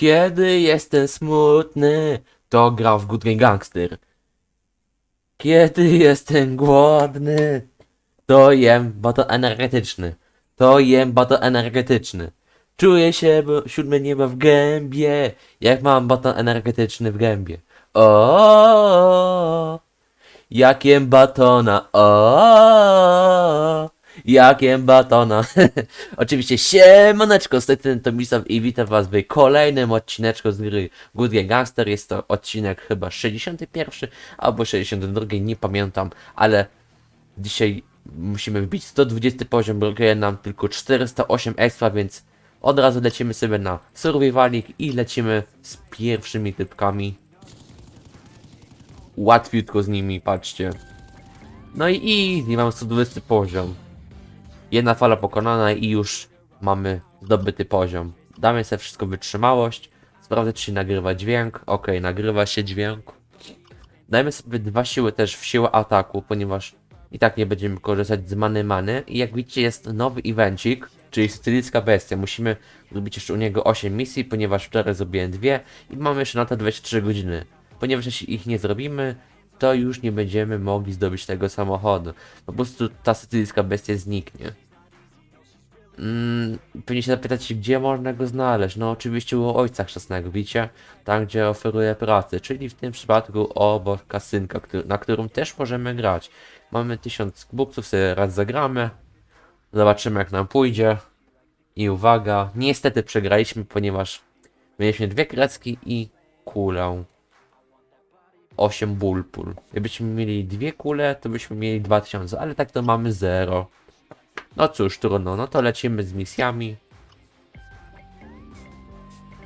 Kiedy jestem smutny, to gram w Good Gangster. Kiedy jestem głodny, to jem baton energetyczny. To jem baton energetyczny. Czuję się bo siódme niebo w gębie, jak mam baton energetyczny w gębie. O, jak jem batona, o, jak batona. Oczywiście siemaneczko, z tej strony Tomisław i witam was w kolejnym odcineczku z gry Good Game Gangster. Jest to odcinek chyba 61 albo 62, nie pamiętam, ale dzisiaj musimy wbić 120 poziom, brakuje nam tylko 408 extra, więc od razu lecimy sobie na survivalik i lecimy z pierwszymi typkami. Łatwiutko z nimi, patrzcie. No i easy, mam 120 poziom. Jedna fala pokonana i już mamy zdobyty poziom. Damy sobie wszystko wytrzymałość. Sprawdzę czy się nagrywa dźwięk. Ok, nagrywa się dźwięk. Dajmy sobie dwa siły też w siłę ataku, ponieważ i tak nie będziemy korzystać z many many. I jak widzicie jest nowy evencik, czyli stylicka bestia. Musimy zrobić jeszcze u niego 8 misji, ponieważ wczoraj zrobiłem dwie i mamy jeszcze na to 23 godziny. Ponieważ jeśli ich nie zrobimy, to już nie będziemy mogli zdobyć tego samochodu. Po prostu ta stylicka bestia zniknie. Mm, pewnie się zapytać, gdzie można go znaleźć. No oczywiście u ojca chrzestnego, widzicie? Tam, gdzie oferuje pracę, czyli w tym przypadku obok kasynka, który, na którym też możemy grać. Mamy 1000 buksów, sobie raz zagramy. Zobaczymy jak nam pójdzie. I uwaga, niestety przegraliśmy, ponieważ mieliśmy dwie krecki i kulę. 8 ból pól. Gdybyśmy mieli dwie kule, to byśmy mieli 2000, ale tak to mamy 0. No cóż, trudno, no to lecimy z misjami.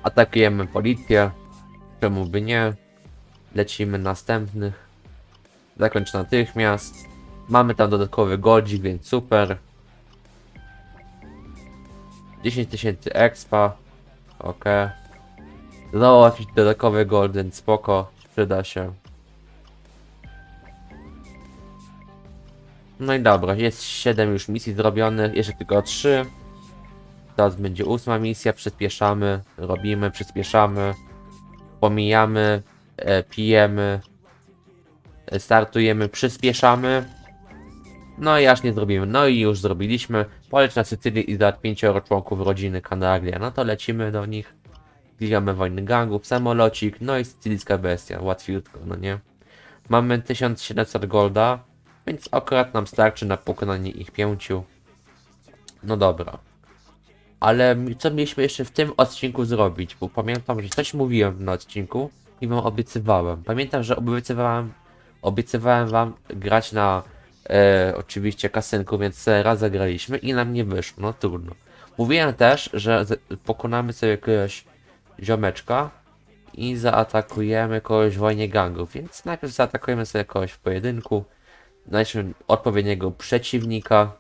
Atakujemy policję. Czemu by nie? Lecimy następnych. Zakończ natychmiast. Mamy tam dodatkowy godzik, więc super. 10 tysięcy expa. Ok. Załatwić dodatkowy golden, spoko. Przyda się. No i dobra, jest 7 już misji zrobionych, jeszcze tylko 3. Teraz będzie ósma misja, przyspieszamy, robimy, przyspieszamy, pomijamy, e, pijemy, e, startujemy, przyspieszamy. No i aż nie zrobimy. No i już zrobiliśmy. Poleć na Sycylię i załatw pięcioro członków rodziny Canaglia. No to lecimy do nich. Klikamy wojny gangów, samolocik, no i sycylijska bestia. Łatwiutko, no nie? Mamy 1700 golda, więc akurat nam starczy na pokonanie ich pięciu. No dobra. Ale co mieliśmy jeszcze w tym odcinku zrobić? Bo pamiętam, że coś mówiłem na odcinku i wam obiecywałem. Pamiętam, że obiecywałem, obiecywałem wam grać na e, oczywiście kasynku, więc raz zagraliśmy i nam nie wyszło. No trudno. Mówiłem też, że pokonamy sobie jakiegoś ziomeczka i zaatakujemy kogoś w wojnie gangów, więc najpierw zaatakujemy sobie kogoś w pojedynku, znajdziemy odpowiedniego przeciwnika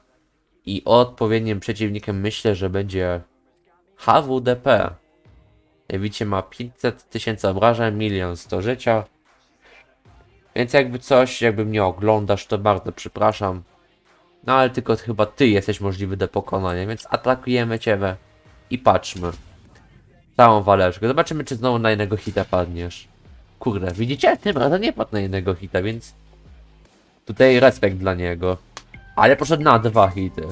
i odpowiednim przeciwnikiem myślę, że będzie HWDP. Jak widzicie ma 500 tysięcy obrażeń, milion 100 życia. Więc jakby coś, jakby mnie oglądasz, to bardzo przepraszam. No ale tylko chyba ty jesteś możliwy do pokonania, więc atakujemy ciebie i patrzmy. Całą waleczkę. Zobaczymy, czy znowu na jednego hita padniesz. Kurde, widzicie? Tym razem nie padł na jednego hita, więc... Tutaj respekt dla niego. Ale poszedł na dwa hity.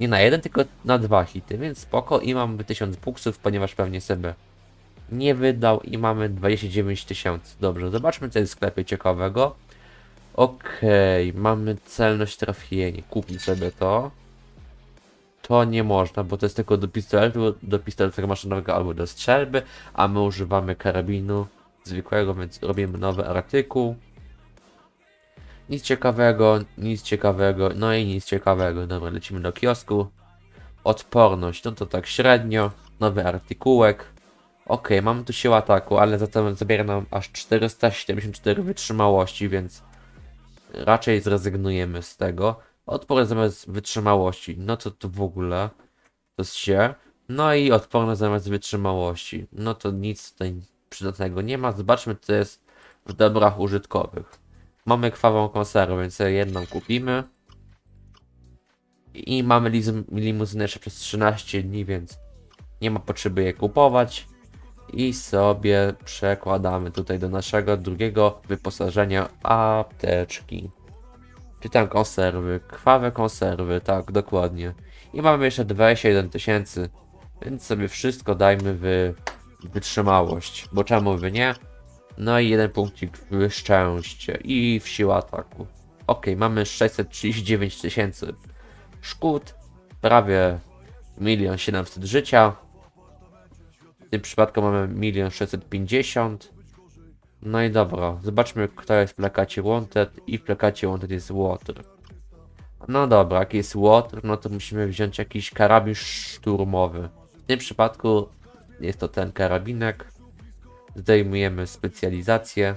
Nie na jeden, tylko na dwa hity, więc spoko i mamy 1000 buksów, ponieważ pewnie sobie nie wydał i mamy 29 tysięcy. Dobrze, zobaczmy co jest w sklepie ciekawego. Okej, mamy celność trafienie. Kupmy sobie to. To nie można, bo to jest tylko do pistoletu, do pistoletu maszynowego albo do strzelby, a my używamy karabinu zwykłego, więc robimy nowy artykuł. Nic ciekawego, nic ciekawego, no i nic ciekawego. Dobra, lecimy do kiosku. Odporność, no to tak średnio. Nowy artykułek. Ok, mamy tu siłę ataku, ale zatem zabiera nam aż 474 wytrzymałości, więc raczej zrezygnujemy z tego. Odporność zamiast wytrzymałości, no to to w ogóle to jest się. No i odporność zamiast wytrzymałości, no to nic tutaj przydatnego nie ma. Zobaczmy co jest w dobrach użytkowych. Mamy krwawą konserwę, więc jedną kupimy. I mamy limuzynę jeszcze przez 13 dni, więc nie ma potrzeby je kupować. I sobie przekładamy tutaj do naszego drugiego wyposażenia apteczki. Czy tam konserwy, krwawe konserwy, tak, dokładnie. I mamy jeszcze 21 tysięcy, więc sobie wszystko dajmy w wytrzymałość, bo czemu by nie? No i jeden punkcik w szczęście i w siłę ataku. Ok, mamy 639 tysięcy szkód, prawie 1 700 życia. W tym przypadku mamy 1 650. No i dobra, zobaczmy kto jest w plakacie Wanted i w plakacie Wanted jest Water. No dobra, jak jest Water, no to musimy wziąć jakiś karabin szturmowy. W tym przypadku jest to ten karabinek. Zdejmujemy specjalizację.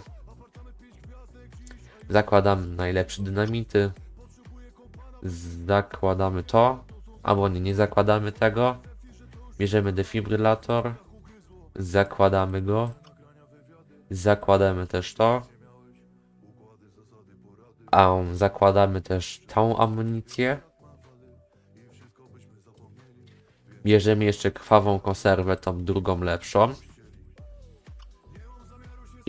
Zakładamy najlepsze dynamity. Zakładamy to. Albo nie, nie zakładamy tego. Bierzemy defibrylator. Zakładamy go. Zakładamy też to. A zakładamy też tą amunicję. Bierzemy jeszcze krwawą konserwę, tą drugą lepszą.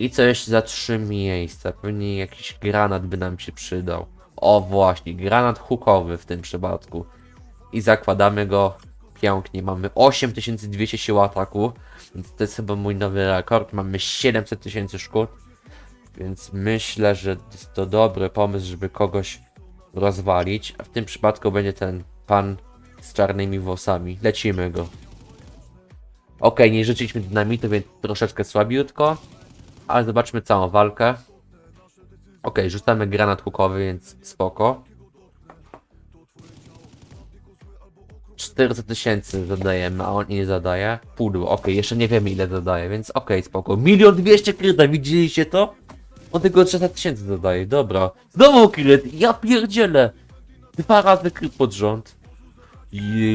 I coś za trzy miejsca. Pewnie jakiś granat by nam się przydał. O właśnie, granat hukowy w tym przypadku. I zakładamy go pięknie. Mamy 8200 sił ataku. Więc to jest chyba mój nowy rekord. Mamy 700 tysięcy szkód. Więc myślę, że jest to dobry pomysł, żeby kogoś rozwalić. A w tym przypadku będzie ten pan z czarnymi włosami. Lecimy go. Okej, nie życzyliśmy dynamitu, więc troszeczkę słabiutko. Ale zobaczmy całą walkę. Okej, rzucamy granat hukowy, więc spoko. 400 tysięcy zadajemy, a on nie zadaje. Pudło, okej, jeszcze nie wiemy ile zadaje, więc okej, spoko. Milion dwieście kryta, widzieliście to? On tylko 300 tysięcy zadaje, dobra. Znowu kryt, ja pierdzielę. Dwa razy kryt pod rząd.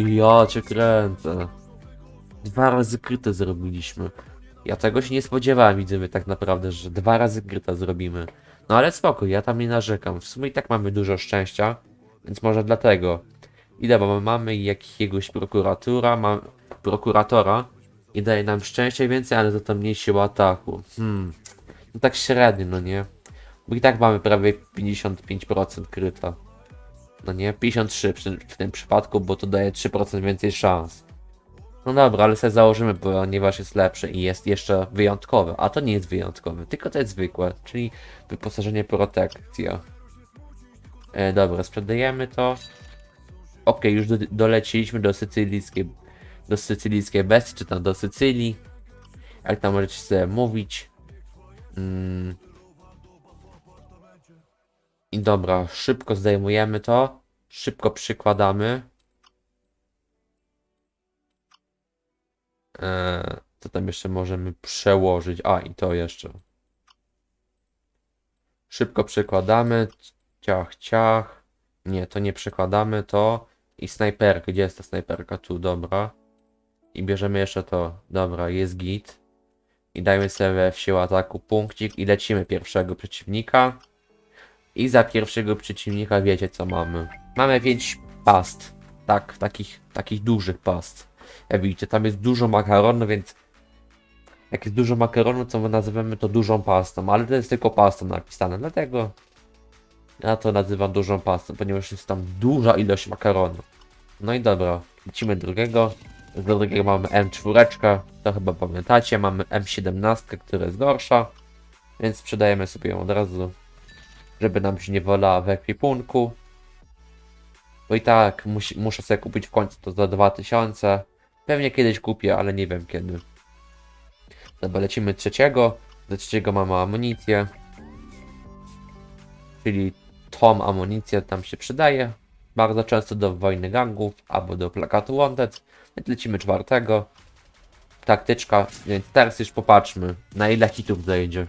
Ja cię kręcę. Dwa razy krytę zrobiliśmy. Ja tego się nie spodziewałem, widzimy tak naprawdę, że dwa razy kryta zrobimy. No ale spoko, ja tam nie narzekam. W sumie i tak mamy dużo szczęścia, więc może dlatego. I dobra, bo mamy jakiegoś prokuratura, ma, prokuratora i daje nam szczęście więcej, ale za to mniej siły ataku. Hmm, no tak średnio, no nie? Bo i tak mamy prawie 55% kryta. No nie, 53 przy, w tym przypadku, bo to daje 3% więcej szans. No dobra, ale sobie założymy, ponieważ jest lepszy i jest jeszcze wyjątkowy. A to nie jest wyjątkowy, tylko to jest zwykłe, czyli wyposażenie protekcja. E, dobra, sprzedajemy to. Ok, już do, doleciliśmy do sycylijskiej, do sycylijskiej bestii, czy tam do Sycylii. Jak tam możecie sobie mówić. Mm. I dobra, szybko zdejmujemy to. Szybko przykładamy. Eee, co tam jeszcze możemy przełożyć? A, i to jeszcze. Szybko przekładamy. Ciach, ciach. Nie, to nie przekładamy, to. I snajperkę. Gdzie jest ta snajperka? Tu, dobra. I bierzemy jeszcze to. Dobra, jest git. I dajmy sobie w siłę ataku punkcik i lecimy pierwszego przeciwnika. I za pierwszego przeciwnika wiecie co mamy. Mamy 5 past. Tak, takich, takich dużych past. Jak widzicie, tam jest dużo makaronu, więc jak jest dużo makaronu, to my nazywamy to dużą pastą, ale to jest tylko pastą napisane, dlatego ja to nazywam dużą pastą, ponieważ jest tam duża ilość makaronu. No i dobra, lecimy drugiego. Z drugiego mamy M4, to chyba pamiętacie, mamy M17, która jest gorsza, więc sprzedajemy sobie ją od razu, żeby nam się nie wolała w ekwipunku. Bo i tak musi, muszę sobie kupić w końcu to za 2000. Pewnie kiedyś kupię, ale nie wiem kiedy. Dobra, lecimy trzeciego. Do trzeciego mamy amunicję. Czyli tą amunicję tam się przydaje. Bardzo często do wojny gangów albo do plakatu Wanted. Więc lecimy czwartego. Taktyczka, więc teraz już popatrzmy na ile hitów zejdzie.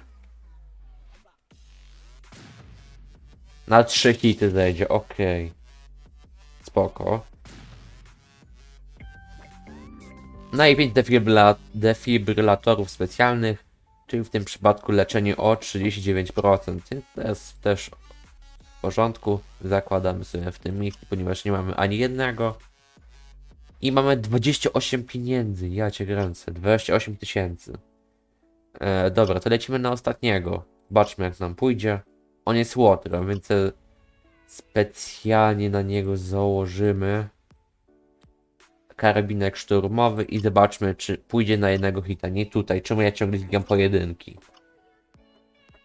Na trzy hity zejdzie, okej. Spoko. No i 5 defibryla defibrylatorów specjalnych, czyli w tym przypadku leczenie o 39%, więc to jest też w porządku. Zakładamy sobie w tym miejscu, ponieważ nie mamy ani jednego. I mamy 28 pieniędzy. Ja cię kręcę. 28 tysięcy. E, dobra, to lecimy na ostatniego. Zobaczmy jak nam pójdzie. On jest łotrem, więc specjalnie na niego założymy karabinek szturmowy i zobaczmy, czy pójdzie na jednego hita. Nie tutaj, czemu ja ciągle zbieram pojedynki.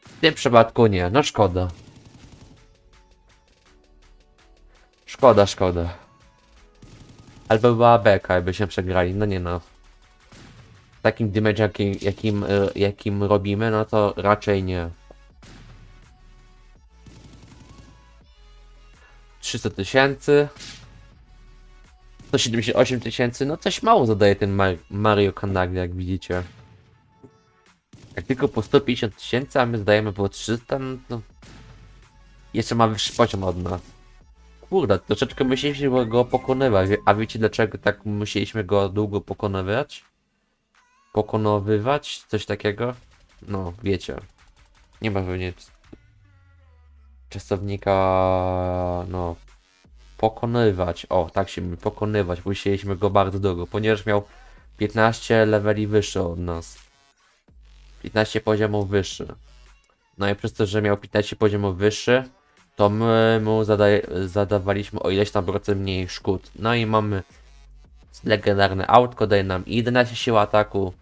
W tym przypadku nie, no szkoda. Szkoda, szkoda. Albo była beka, jakbyśmy przegrali, no nie no. Takim damage jakim, jakim, y, jakim robimy, no to raczej nie. 300 tysięcy. 178 tysięcy, no coś mało zadaje ten Mar Mario Kanagle, jak widzicie. Jak tylko po 150 tysięcy, a my zdajemy po 300, no to... Jeszcze ma wyższy poziom od nas. Kurde, troszeczkę musieliśmy go pokonywać, a wiecie dlaczego tak musieliśmy go długo pokonywać? Pokonowywać? Coś takiego? No, wiecie. Nie ma pewnie czasownika, no, pokonywać. O, tak się mówi, pokonywać. Musieliśmy go bardzo długo, ponieważ miał 15 leveli wyższy od nas. 15 poziomów wyższy. No i przez to, że miał 15 poziomów wyższy, to my mu zadawaliśmy o ileś tam procent mniej szkód. No i mamy legendarne autko, daje nam 11 sił ataku,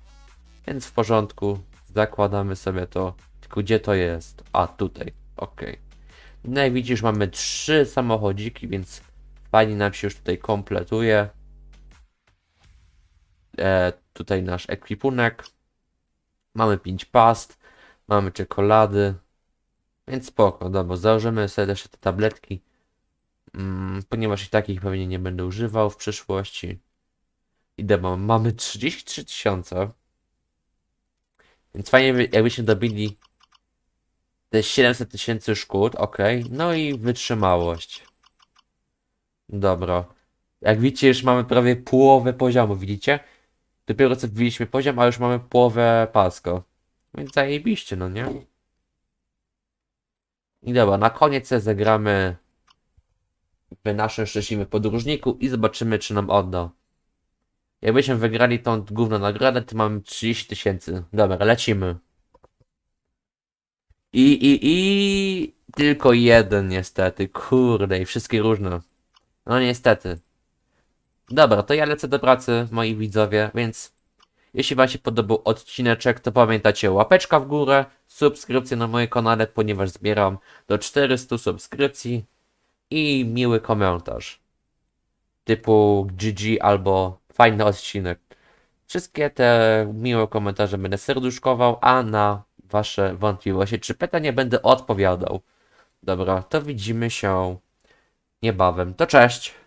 więc w porządku. Zakładamy sobie to. Tylko gdzie to jest? A, tutaj. Ok. No i widzisz, mamy trzy samochodziki, więc fajnie nam się już tutaj kompletuje. E, tutaj nasz ekwipunek. Mamy 5 past, mamy czekolady. Więc spoko, dobra, założymy sobie też te tabletki. Mm, ponieważ i takich pewnie nie będę używał w przyszłości. I dobra, mamy 33 tysiące. Więc fajnie, by- jakbyśmy dobili te 700 tysięcy szkód, ok. No i wytrzymałość. Dobra. Jak widzicie, już mamy prawie połowę poziomu, widzicie? Dopiero co wbiliśmy poziom, a już mamy połowę pasko. Więc zajebiście, no nie? I dobra, na koniec zagramy w naszym szczęśliwym podróżniku i zobaczymy, czy nam odda. Jakbyśmy wygrali tą główną nagrodę, to mamy 30 tysięcy. Dobra, lecimy. I, i, i tylko jeden niestety. Kurde, i wszystkie różne. No niestety. Dobra, to ja lecę do pracy, moi widzowie, więc jeśli wam się podobał odcineczek, to pamiętajcie łapeczka w górę, subskrypcję na moim kanale, ponieważ zbieram do 400 subskrypcji i miły komentarz. Typu GG albo fajny odcinek. Wszystkie te miłe komentarze będę serduszkował, a na wasze wątpliwości czy pytania będę odpowiadał. Dobra, to widzimy się niebawem. To cześć!